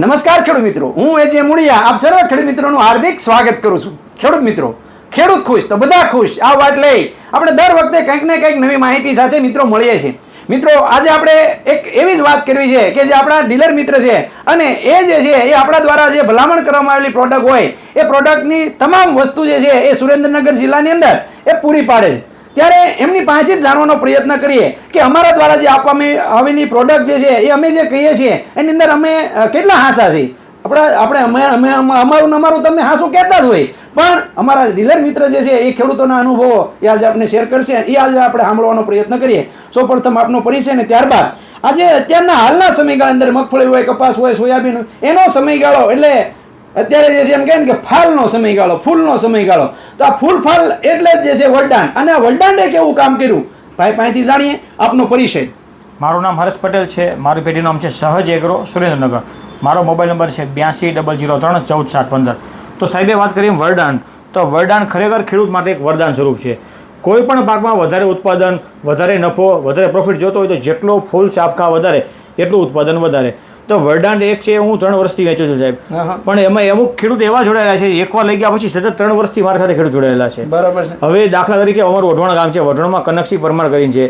નમસ્કાર ખેડૂત મિત્રો. હું એ જે મુળિયા આપ સર્વ ખેડૂત મિત્રોનું હાર્દિક સ્વાગત કરું છું. ખેડૂત મિત્રો, ખેડૂત ખુશ તો બધા ખુશ. આ વાત લઈ આપણે દર વખતે કંઈક ને કંઈક નવી માહિતી સાથે મિત્રો મળીએ છીએ. મિત્રો, આજે આપણે એક એવી જ વાત કરવી છે કે જે આપણા ડીલર મિત્ર છે અને એ જે છે એ આપણા દ્વારા જે ભલામણ કરવામાં આવેલી પ્રોડક્ટ હોય, એ પ્રોડક્ટની તમામ વસ્તુ જે છે એ સુરેન્દ્રનગર જિલ્લાની અંદર એ પૂરી પાડે છે. ત્યારે એમની પાસેથી જ જાણવાનો પ્રયત્ન કરીએ કે અમારા દ્વારા જે આપવામાં આવેલી પ્રોડક્ટ જે છે, એ અમે જે કહીએ છીએ, એની અંદર અમે કેટલા હાસા છીએ આપણે આપણે, અમે અમે અમારું અમારું તમે હાસું કહેતા જ હોય. પણ અમારા ડીલર મિત્ર જે છે, એ ખેડૂતોના અનુભવો, એ આજે આપણે શેર કરશે, એ આજે આપણે સાંભળવાનો પ્રયત્ન કરીએ. સૌપ્રથમ આપનો પરિચય ને ત્યારબાદ, આજે અત્યારના હાલના સમયગાળા અંદર મગફળી હોય, કપાસ હોય, સોયાબીન, એનો સમયગાળો એટલે અત્યારે જે છે એમ કહે ને કે ફાલનો સમયગાળો, ફૂલનો સમયગાળો. તો આ ફૂલ ફાલ એટલે જ જે છે વડદાન અને આ વડદાને કેવું કામ કર્યું? ભાઈ પાસેથી જાણીએ આપનો પરિચય. મારું નામ હર્ષ પટેલ છે. મારું પેઢીનું નામ છે સહજ એગ્રો સુરેન્દ્રનગર. મારો મોબાઈલ નંબર છે બ્યાસી ડબલ જીરો ત્રણ ચૌદ સાત પંદર. તો સાહેબે વાત કરી વરદાન. તો વરદાન ખરેખર ખેડૂત માટે એક વરદાન સ્વરૂપ છે. કોઈ પણ પાકમાં વધારે ઉત્પાદન, વધારે નફો, વધારે પ્રોફિટ જોતો હોય તો જેટલો ફૂલ ચાપકા વધારે, એટલું ઉત્પાદન વધારે. તો વરદાન એક છે હું ત્રણ વર્ષથી વેચું છું સાહેબ. પણ એમાં અમુક ખેડૂત એવા જોડાયેલા છે એકવાર લઈ ગયા પછી સતત ત્રણ વર્ષથી મારા સાથે ખેડૂત જોડાયેલા છે. બરાબર છે. હવે દાખલા તરીકે અમારું વઢવાણ ગામ છે વઢવાણમાં કનકસિંહ પરમાર કરીને છે.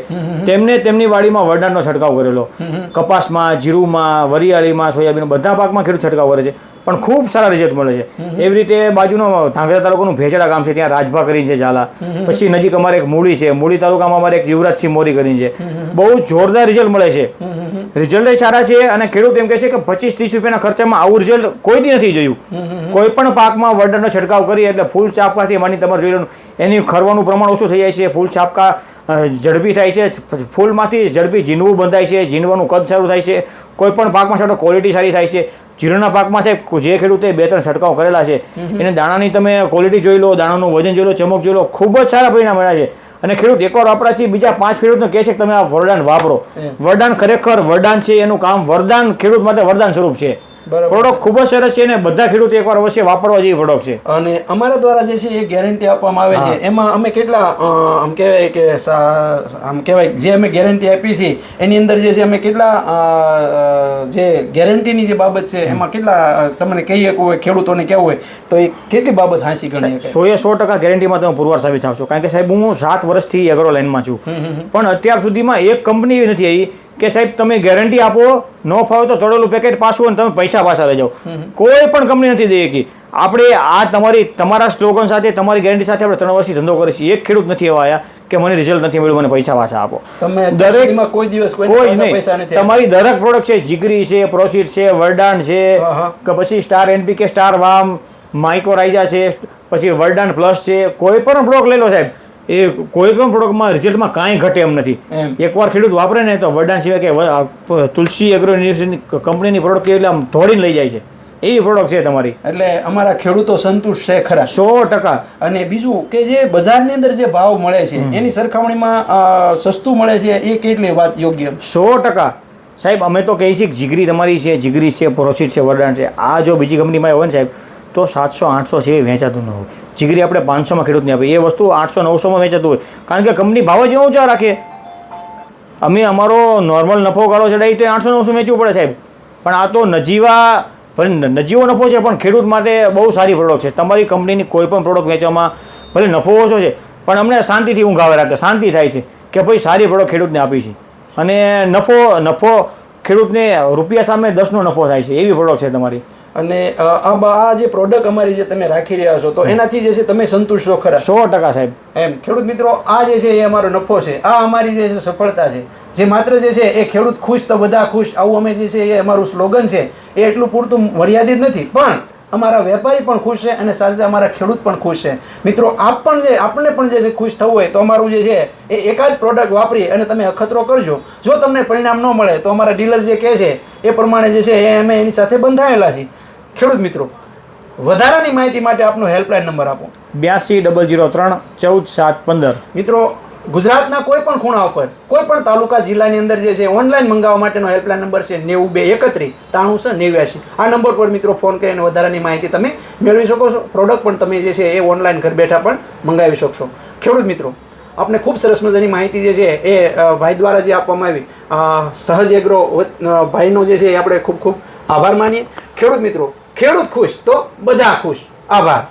તેમને તેમની વાડીમાં વરદાનનો છંટકાવ કરેલો. કપાસમાં જીરુમાં વરિયાળીમાં સોયાબીન બધા પાકમાં ખેડૂત છંટકાવ કરે છે. પણ ખૂબ સારા રિઝલ્ટ મળે છે. એવી રીતે બાજુનો ધાંગધ્રા તાલુકાનું ભેજડા ગામ છે ત્યાં રાજભા કરીને છે ઝાલા. પછી નજીક અમારે એક મૂળી છે. મૂળી તાલુકામાં અમારે એક યુવરાજસિંહ મોરી કરીને છે. બહુ જોરદાર રિઝલ્ટ મળે છે. રિઝલ્ટ સારા છે અને ખેડૂત એમ કહે છે કે પચીસ ત્રીસ રૂપિયાના ખર્ચામાં આવું રિઝલ્ટ કોઈથી નથી જોયું. કોઈ પણ પાકમાં વરદાનનો છંટકાવ કરી એટલે ફૂલ ચાપકાથી માની તમારે જોઈ લેવાનું. એની ખરવાનું પ્રમાણ ઓછું થઈ જાય છે ફૂલ ચાપકા ઝડપી થાય છે ફૂલમાંથી ઝડપી ઝીણવું બંધાય છે ઝીણવાનું કદ સારું થાય છે કોઈ પણ પાકમાં સારો ક્વોલિટી સારી થાય છે. જીરુના પાકમાં છે જે ખેડૂતે બે ત્રણ છંટકાવ કરેલા છે એને દાણાની તમે ક્વોલિટી જોઈ લો દાણાનું વજન જોઈ લો ચમક જોઈ લો ખૂબ જ સારા પરિણામ મળ્યા છે. અને ખેડૂત એકવાર વાપરાશી બીજા પાંચ ખેડૂતને કહે છે કે તમે આ વરદાન વાપરો વરદાન ખરેખર વરદાન છે એનું કામ વરદાન ખેડૂત માટે વરદાન સ્વરૂપ છે. પ્રોડક્ટ ખૂબ જ સરસ છે અને બધા ખેડૂત એકવાર અવશ્ય વાપરવા જેવી પ્રોડક્ટ છે. અને અમારા દ્વારા જે છે એ ગેરંટી આપવામાં આવે છે. એમાં અમે કેટલા આમ કહેવાય કે આમ કહેવાય જે અમે ગેરંટી આપી છે એની અંદર જે છે અમે કેટલા જે ગેરંટીની જે બાબત છે એમાં કેટલા તમને કહીએ કે હોય ખેડૂતોને કહેવું હોય તો એ કેટલી બાબત હાંસી ગણી સો એ સો ટકા ગેરંટીમાં તમે પુરવાર સાબિત થાવશો કારણ કે સાહેબ હું સાત વર્ષથી એગ્રો લાઇનમાં છું. પણ અત્યાર સુધીમાં એક કંપની નથી આવી. કે સાહેબ તમે ગેરંટી આપો ન ફાવે તો તળેલું પેકેટ પાછું અને તમે પૈસા પાછા લઈ જાઓ. કોઈ પણ કંપની નથી દેખી. કે આપણે આ તમારી તમારા સ્લોગન સાથે તમારી ગેરંટી સાથે આપણે ત્રણ વર્ષથી ધંધો કરીએ છીએ. એક ખેડૂત નથી એવા આવ્યા કે મને રિઝલ્ટ નથી મળ્યું મને પૈસા પાછા આપો. તમે દરેક- કોઈ દિવસ કોઈ નહીં. તમારી દરેક પ્રોડક્ટ છે જીગરી છે પ્રોસીડ છે વરડાન છે. કે પછી star NPK star VAM mycorrhiza છે પછી વરડાન પ્લસ છે. કોઈ પણ પ્રોડક્ટ લઈ લો સાહેબ. એ કોઈ પણ પ્રોડક્ટમાં રિઝલ્ટમાં કાંઈ ઘટે એમ નથી. એમ. એકવાર ખેડૂત વાપરે ને તો વરદાન સિવાય કે તુલસી એગ્રો યુનિવર્સિટી કંપનીની પ્રોડક્ટ એટલે આમ ધોડીને લઈ જાય છે. એવી પ્રોડક્ટ છે તમારી. એટલે અમારા ખેડૂતો સંતુષ્ટ છે ખરા. સો ટકા. અને બીજું કે જે બજારની અંદર જે ભાવ મળે છે એની સરખામણીમાં સસ્તું મળે છે એ કેટલી વાત યોગ્ય? સો ટકા. સાહેબ અમે તો કહીએ છીએ જીગરી તમારી છે જીગરી છે પ્રોસીડ છે વરદાન છે. આ જો બીજી કંપનીમાં હોય ને સાહેબ તો સાતસો આઠસો છે એ વેચાતું ન હોય. જીગરી આપણે પાંચસોમાં ખેડૂતને આપીએ. એ વસ્તુ આઠસો નવસોમાં વેચાતું હોય. કારણ કે કંપની ભાવ જ એવો ઊંચા રાખે. અમે અમારો નોર્મલ નફો ગાળો ચડાવી તો આઠસો નવસો વેચવું પડે સાહેબ. પણ આ તો નજીવા, ભલે નજીવો નફો છે, પણ ખેડૂત માટે બહુ સારી પ્રોડક્ટ છે. તમારી કંપનીની કોઈ પણ પ્રોડક્ટ વેચવામાં ભલે નફો ઓછો છે, પણ અમને શાંતિથી ઊંઘ આવે રાખે શાંતિ થાય છે કે ભાઈ સારી પ્રોડક્ટ ખેડૂતને આપી છે. અને નફો નફો ખેડૂતને રૂપિયા સામે દસનો નફો થાય છે. એવી પ્રોડક્ટ છે તમારી. અને આ જે પ્રોડક્ટ અમારી જે તમે રાખી રહ્યા છો તો એનાથી જે છે તમે સંતુષ્ટ છો ખરા. સો ટકા સાહેબ. એમ ખેડૂત મિત્રો આ જે છે એ અમારો નફો છે. આ અમારી જે છે સફળતા છે. જે માત્ર જે છે એ ખેડૂત ખુશ તો બધા ખુશ. આવું અમે જે છે એ અમારું સ્લોગન છે એ એટલું પૂરતું મર્યાદિત નથી. પણ અમારા વેપારી પણ ખુશ છે અને સાથે અમારા ખેડૂત પણ ખુશ છે. મિત્રો આપ પણ જે આપણને પણ જે છે ખુશ થવું હોય તો અમારું જે છે એ એકાદ પ્રોડક્ટ વાપરી અને તમે અખતરો કરજો. જો તમને પરિણામ ન મળે તો અમારા ડીલર જે કહે છે એ પ્રમાણે જે છે એ અમે એની સાથે બંધાયેલા છીએ. ખેડૂત મિત્રો વધારાની માહિતી માટે આપનો હેલ્પલાઇન નંબર આપો. બ્યાસી ડબલ જીરો ત્રણ ચૌદ સાત પંદર. મિત્રો ગુજરાતના કોઈ પણ ખૂણા ઉપર, કોઈ પણ તાલુકા જિલ્લાની અંદર જે છે ઓનલાઈન મંગાવવા માટેનો હેલ્પલાઇન નંબર છે નેવું બે એકત્રીસ ત્રાણું છે નેવ્યાસી આ નંબર પર મિત્રો ફોન કરીને વધારાની માહિતી તમે મેળવી શકો છો. પ્રોડક્ટ પણ તમે જે છે એ ઓનલાઈન ઘર બેઠા પણ મંગાવી શકશો. ખેડૂત મિત્રો, આપને ખૂબ સરસ મજાની માહિતી જે છે એ ભાઈ દ્વારા જે આપવામાં આવી. સહજ એગ્રો ભાઈનો જે છે એ આપણે ખૂબ ખૂબ આભાર માનીએ. ખેડૂત મિત્રો, ખેડૂત ખુશ તો બધા ખુશ. આભાર.